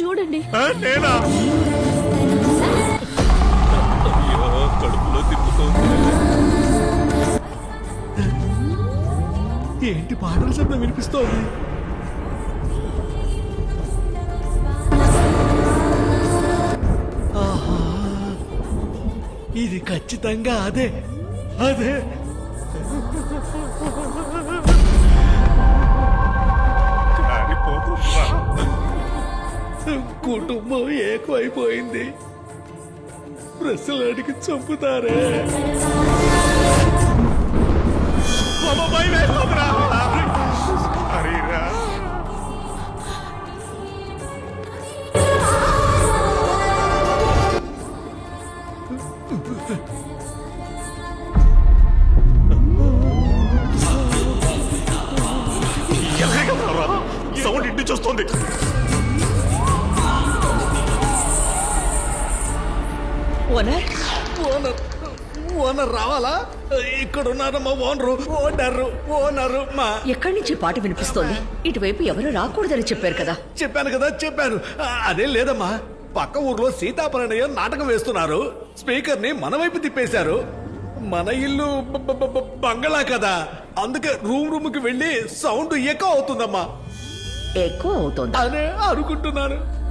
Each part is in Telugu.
చూడండి. తిప్పుతోంది ఏంటి పాటల శబ్దం వినిపిస్తోంది? ఆహా, ఇది ఖచ్చితంగా అదే అదే. కుటుంబం ఏకమైపోయింది. ప్రశ్నలు అడిగి చంపుతారే ఓనర్ ఓనర్ ఓనర్ రావాలా? ఇక్కడ ఉన్నారమ్మా ఓనరు ఓనరు ఓనరు మా. ఎక్కడి నుంచి పాట వినిపిస్తోంది? ఇటువైపు ఎవరు రాకూడదని చెప్పారు కదా. చెప్పాను కదా చెప్పాను. అదేం లేదమ్మా. పక్క ఊర్లో సీతాపరణయం నాటకం వేస్తున్నారు. స్పీకర్ని మన వైపు తిప్పేశారు. మన ఇల్లు బంగళా కదా. అందుకే రూమ్ రూమ్కి వెళ్ళి సౌండ్ ఎక్కువ అవుతుందమ్మా. ఎక్కువ అవుతోంది. అనే అనుకుంటున్నాను.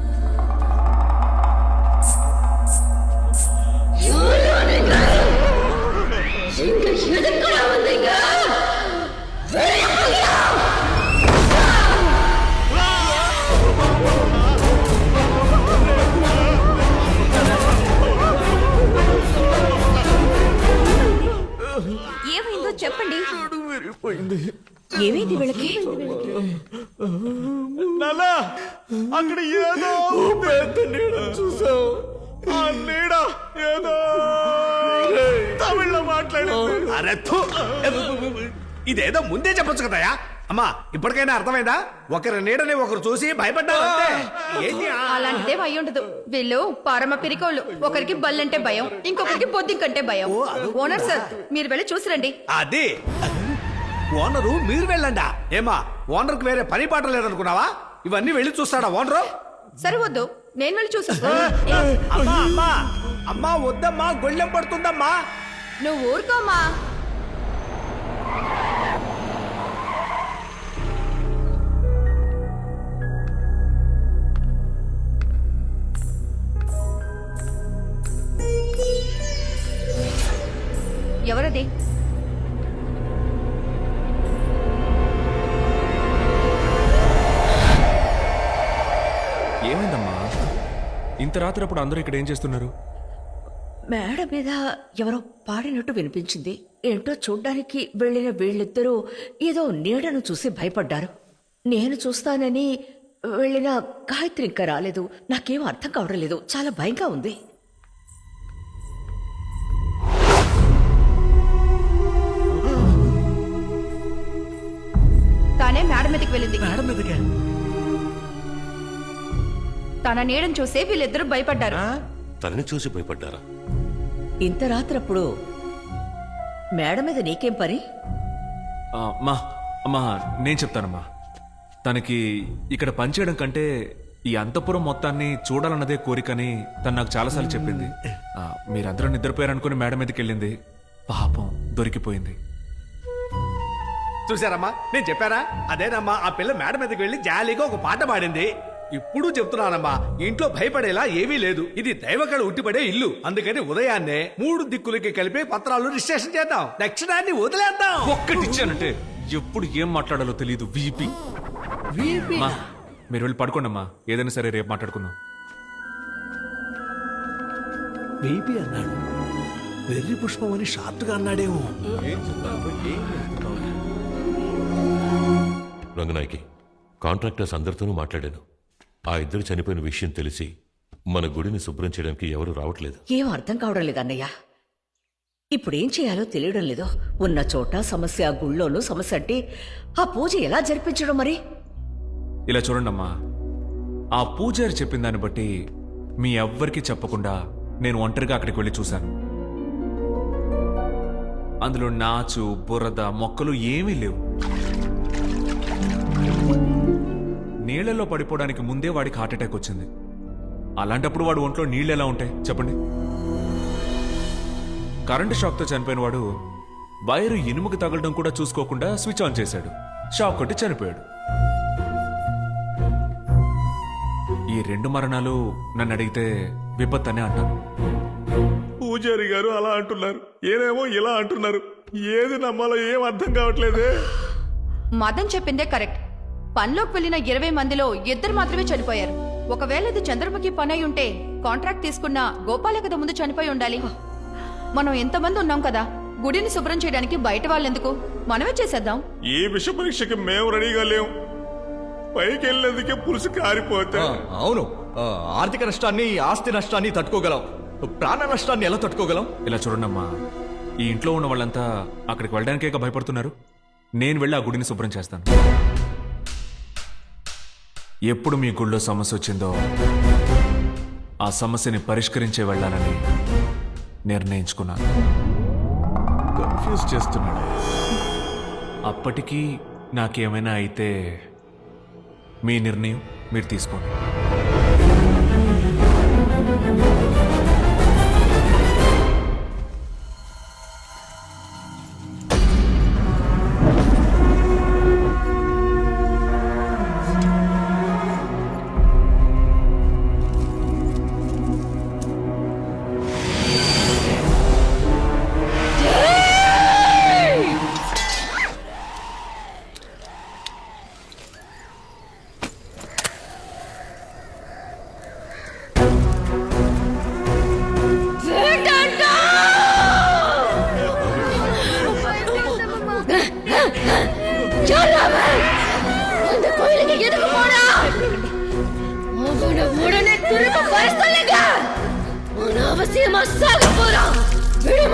ఏమైందో చెప్పండి. ఏమైంది వీళ్ళకి? నాన్న అక్కడ ఏదో పెద్ద చూసావు. ఆ నీడ ఏదో అరే థు! ఇదేదో ముందే చెప్పొచ్చు కదయా అమ్మా ఇప్పటికైనా అర్థమైందా? ఒకరి నీడని ఒకరు చూసి భయపడ్డారు అంతే. ఏంటి ఆ- అలాంటిదే అయి ఉండదు. వీళ్ళు పరమ పిరికోళ్ళు. ఒకరికి బల్లంటే భయం ఇంకొకరికి బొద్దింకంటే భయం. ఓనర్ సార్ మీరు వెళ్ళి చూసిరండి. అది. ఓనరు మీరు వెళ్ళండా. ఏమా ఓనర్కి వేరే పని పాట లేదనుకున్నావా? ఇవన్నీ వెళ్ళి చూస్తాడా ఓనరు? సరే వద్దు. నేను వెళ్ళి చూసి అమ్మా అమ్మా. అమ్మా వద్దమ్మా గొళ్ళెం పడుతుందమ్మా. నువ్వు ఊరుకోమా ఎవరది? ఏమైందమ్మా? ఇంత రాత్రి అప్పుడు అందరూ ఇక్కడ ఏం చేస్తున్నారు? మేడ మీద ఎవరో పాడినట్టు వినిపించింది. ఏంటో చూడ్డానికి వెళ్ళిన వీళ్ళిద్దరూ ఏదో నీడను చూసి భయపడ్డారు. నేను చూస్తానని వెళ్ళిన గాయత్రి ఇంకా రాలేదు. నాకేం అర్థం కావడం లేదు. చాలా భయంగా ఉంది. తానే మేడ మీదకి వెళ్ళింది. మేడం మీదకే? తన నీడని చూసే వీళ్ళిద్దరూ భయపడ్డారు. తనని చూసి భయపడ్డారా? ఇంత రాత్రప్పుడు మేడ మీద నీకేం పని? ఆ, అమ్మా అమ్మా నేను చెప్తానమ్మా. తనకి ఇక్కడ పనిచేయడం కంటే ఈ అంతపురం మొత్తాన్ని చూడాలన్నదే కోరికని తను నాకు చాలాసార్లు చెప్పింది. ఆ, మీరందరూ నిద్రపోయారనుకుని మేడం మీదకి వెళ్ళింది పాపం దొరికిపోయింది. చూసారమ్మా నేను చెప్పారా అదేనమ్మా ఆ పిల్ల మేడ మీదకి వెళ్ళి జాలీగా ఒక పాట పాడింది. ఇప్పుడు చెప్తున్నానమ్మా ఇంట్లో భయపడేలా ఏమీ లేదు. ఇది దైవకళ ఉట్టిపడే ఇల్లు. అందుకని ఉదయాన్నే మూడు దిక్కులకి కలిపి పత్రాలు రిజిస్ట్రేషన్ చేద్దాం. దక్షిణాన్ని వదిలేద్దాం. ఒక్కటిచ్చానంటే ఎప్పుడు ఏం మాట్లాడాలో తెలియదు వీపీ అమ్మా మీరు వెళ్ళి పడుకోండి అమ్మా ఏదైనా సరే రేపు మాట్లాడుకుందాం. బేబీ అన్నాడు. వెర్రి పుష్పం అని షార్ట్గా అన్నాడేమో రంగనాయకి కాంట్రాక్టర్స్ అందరితోనూ మాట్లాడాను. ఆ ఇద్దరు చనిపోయిన విషయం తెలిసి మన గుడిని శుభ్రం చేయడానికి ఎవరు రావట్లేదు. ఏం అర్థం కావడం లేదు అన్నయ్య. ఇప్పుడేం చేయాలో తెలియడం లేదు. ఉన్న చోట సమస్య ఆ గుళ్ళోనూ సమస్య అంటే ఆ పూజ ఎలా జరిపించడం మరి? ఇలా చూడండి అమ్మా ఆ పూజారి చెప్పిన దాన్ని బట్టి మీ ఎవ్వరికీ చెప్పకుండా నేను ఒంటరిగా అక్కడికి వెళ్ళి చూశాను. అందులో నాచు బురద మొక్కలు ఏమీ లేవు. నీళ్ళలో పడిపోవడానికి ముందే వాడికి హార్ట్ అటాక్ వచ్చింది. అలాంటప్పుడు వాడు ఒంట్లో నీళ్ళు ఎలా ఉంటాయి? చెప్పండి. కరెంటు షాక్తో చనిపోయిన వాడు వైరు ఇనుముకి తగలడం కూడా చూసుకోకుండా స్విచ్ ఆన్ చేశాడు. షాక్ కొట్టి చనిపోయాడు. ఈ రెండు మరణాలు నన్ను అడిగితే విపత్తు అనే అంటాను పూజారి గారు అలా అంటున్నారు. ఏనేమో ఇలా అంటున్నారు. ఏది నమ్మాలో ఏం అర్థం కావట్లేదే. మదన్ చెప్పిందే కరెక్ట్. పనిలోకి వెళ్ళిన ఇరవై మందిలో ఇద్దరు మాత్రమే చనిపోయారు. ఒకవేళ ఇది చంద్రముఖి పని అయి ఉంటే కాంట్రాక్ట్ తీసుకున్న గోపాల కదా ముందు చనిపోయి ఉండాలి. మనం ఎంతమంది ఉన్నాం కదా గుడిని శుభ్రం చేయడానికి బయట వాళ్ళెందుకు? మనమే చేసేద్దాం. ఈ విష పరీక్షకి మేము రెడీగా లేం. పైకి వెళ్ళేందుకే పులుసు కారిపోతే. అవును. ఆర్థిక నష్టాన్ని ఆస్తి నష్టాన్ని తట్టుకోగలం. ప్రాణ నష్టాన్ని ఎలా తట్టుకోగలం? ఇలా చూడండమ్మా ఈ ఇంట్లో ఉన్న వాళ్ళంతా అక్కడికి వెళ్ళడానికే భయపడుతున్నారు? నేను వెళ్ళి ఆ గుడిని శుభ్రం చేస్తాను. ఎప్పుడు మీ గుళ్ళో సమస్య వచ్చిందో ఆ సమస్యని పరిష్కరించే వెళ్ళాలని నిర్ణయించుకున్నాను. కన్ఫ్యూజ్ చేస్తున్నాడు. అప్పటికీ నాకేమైనా అయితే మీ నిర్ణయం మీరు తీసుకోండి.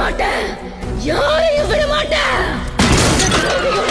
மாட்டேன். யாரையும் விட மாட்டேன்.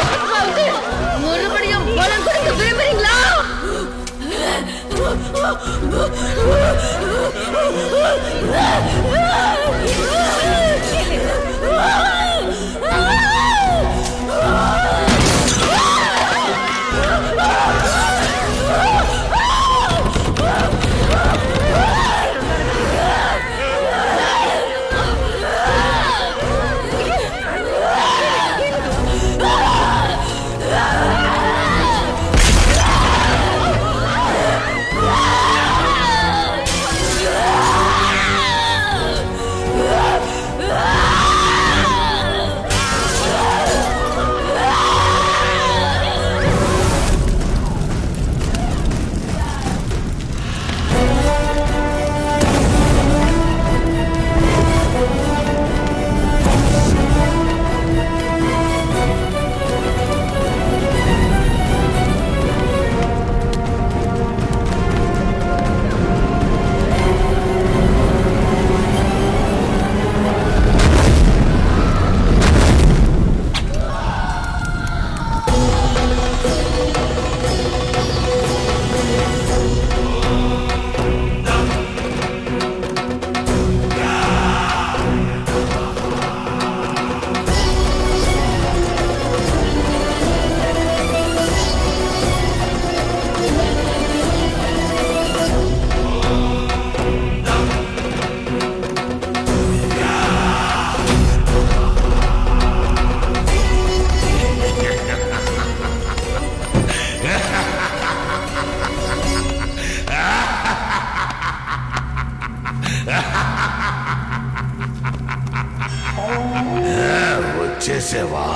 వచ్చేసేవా?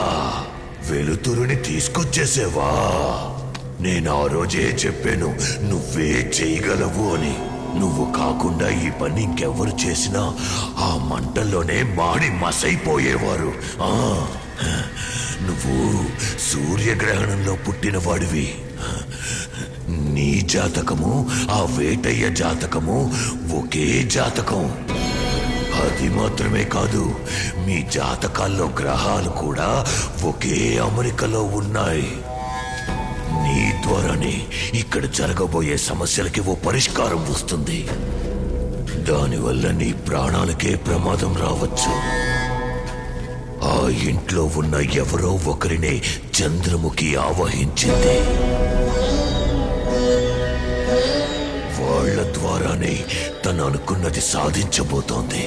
వెలుతురుని తీసుకొచ్చేసేవా? నేను ఆ రోజే చెప్పాను నువ్వే చేయగలవు అని. నువ్వు కాకుండా ఈ పని ఇంకెవరు చేసినా ఆ మంటల్లోనే మాడి మసైపోయేవారు. నువ్వు సూర్యగ్రహణంలో పుట్టిన వాడివి నీ జాతకము ఆ వేటయ్య జాతకము ఒకే జాతకం. అది మాత్రమే కాదు మీ జాతకాల్లో గ్రహాలు కూడా ఒకే అమరికలో ఉన్నాయి. నీ ద్వారానే ఇక్కడ జరగబోయే సమస్యలకి ఓ పరిష్కారం వస్తుంది. దానివల్ల నీ ప్రాణాలకే ప్రమాదం రావచ్చు. ఆ ఇంట్లో ఉన్న ఎవరో ఒకరినే చంద్రముఖి ఆవహించింది. ద్వారానే తను అనుకున్నది సాధించబోతోంది.